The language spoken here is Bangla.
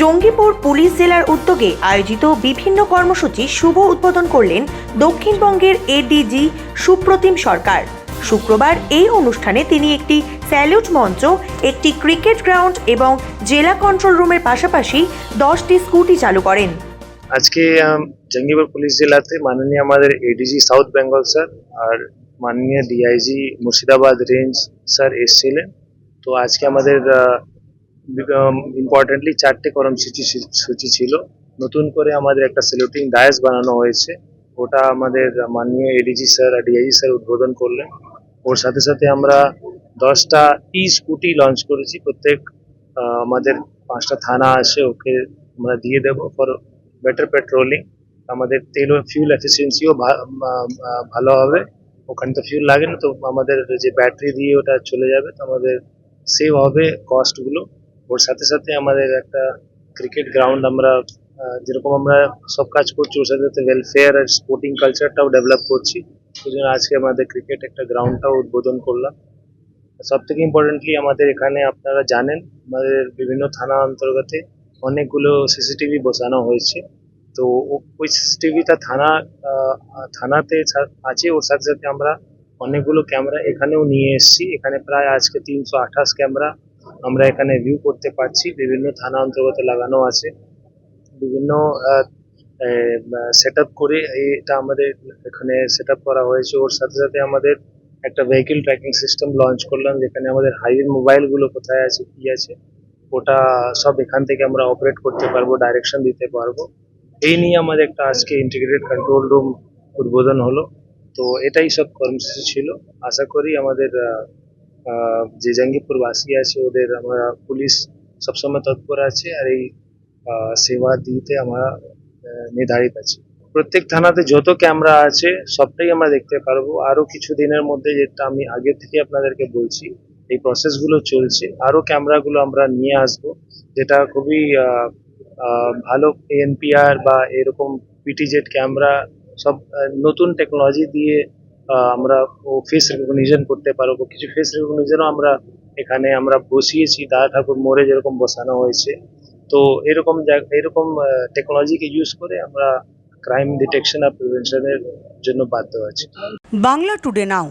জঙ্গিপুর পুলিশ জেলার উদ্যোগে আয়োজিত বিভিন্ন কর্মসূচি শুভ উদ্বোধন করলেন দক্ষিণবঙ্গের এডিজি সুপ্রতিম সরকার। শুক্রবার এই অনুষ্ঠানে তিনি একটি স্যালুট মঞ্চ, একটি ক্রিকেট গ্রাউন্ড এবং জেলা কন্ট্রোল রুমের পাশাপাশি দশটি স্কুটি চালু করেন। আজকে জঙ্গিপুর পুলিশ জেলাতে মাননীয় আমাদের এডিজি সাউথ বেঙ্গল স্যার আর মাননীয় ডিআইজি মুর্শিদাবাদ রেঞ্জ স্যার এসেছিলেন। তো আজকে আমাদের ইম্পর্টেন্টলি চারটে কর্মসূচি সূচি- ছিল। নতুন করে আমাদের একটা সেলুটিং ডায়াস বানানো হয়েছে। ওটা আমাদের মাননীয় এডিজি স্যার আর ডিআইজি স্যার উদ্বোধন করলেন। ওর সাথে সাথে আমরা দশটা ই স্কুটি লঞ্চ করেছি। প্রত্যেক আমাদের পাঁচটা থানা আছে ওকে আমরা দিয়ে দেবো ফর বেটার পেট্রোলিং আমাদের তেল ও ফিউল এফিসিয়েন্সিও ভালো হবে। ওখানে তো ফিউল লাগে না, তো আমাদের যে ব্যাটারি দিয়ে ওটা চলে যাবে, তো আমাদের সেভ হবে কস্টগুলো ওর সাথে সাথে আমাদের একটা ক্রিকেট গ্রাউন্ড আমরা যেরকম আমরা সব কাজ করছি, ওর সাথে সাথে ওয়েলফেয়ার আর স্পোর্টিং কালচারটাও ডেভেলপ করছি। ওই জন্য আজকে আমাদের ক্রিকেট একটা গ্রাউন্ডটাও উদ্বোধন করলাম। সব থেকে ইম্পর্টেন্টলি আমাদের এখানে আপনারা জানেন, আমাদের বিভিন্ন থানা অন্তর্গতে অনেকগুলো সিসিটিভি বসানো হয়েছে। তো ওই সিসিটিভিটা থানা থানাতে আছে। ওর সাথে সাথে আমরা অনেকগুলো ক্যামেরা এখানেও নিয়ে এসেছি। এখানে প্রায় আজকে তিনশো আঠাশ ক্যামেরা আমরা এখানে ভিউ করতে পারছি। বিভিন্ন থানা অন্তর্গত লাগানো আছে। বিভিন্ন সেট করে এটা আমাদের এখানে সেট করা হয়েছে। ওর সাথে সাথে আমাদের একটা ভেহিকেল ট্র্যাকিং সিস্টেম লঞ্চ করলাম, যেখানে আমাদের হাইওয়ে মোবাইলগুলো কোথায় আছে, কি আছে, ওটা সব এখান থেকে আমরা অপারেট করতে পারব ডাইরেকশন দিতে পারব। এই নিয়ে আমাদের একটা আজকে ইন্টিগ্রেটেড কন্ট্রোল রুম উদ্বোধন হলো। তো এটাই সব কর্মসূচি ছিল। আশা করি আমাদের যে জঙ্গিপুর বাসী আছে, ওদের আমরা পুলিশ সবসময় তৎপর আছে আর এই সেবা দিতে আমরা নির্ধারিত আছি। প্রত্যেক থানাতে যত ক্যামেরা আছে, সবটাই আমরা দেখতে পারব। আরও কিছু দিনের মধ্যে যেটা আমি আগে থেকে আপনাদেরকে বলছি, এই প্রসেসগুলো চলছে। আরও ক্যামেরাগুলো আমরা নিয়ে আসব, যেটা খুবই ভালো এনপিআর বা এরকম পিটিজেড ক্যামেরা, সব নতুন টেকনোলজি দিয়ে আমরা ফেস রেকগনিশন করতে পারব। কিছু ফেস রেকগনিশনও আমরা এখানে আমরা বসিয়েছি। দাদা ঠাকুর মোড়ে যেরকম বসানো হয়েছে। তো এরকম এরকম টেকনোলজিকে ইউজ করে আমরা ক্রাইম ডিটেকশন আর প্রিভেনশনের জন্য বাধ্য আছি। বাংলা টুডে নাও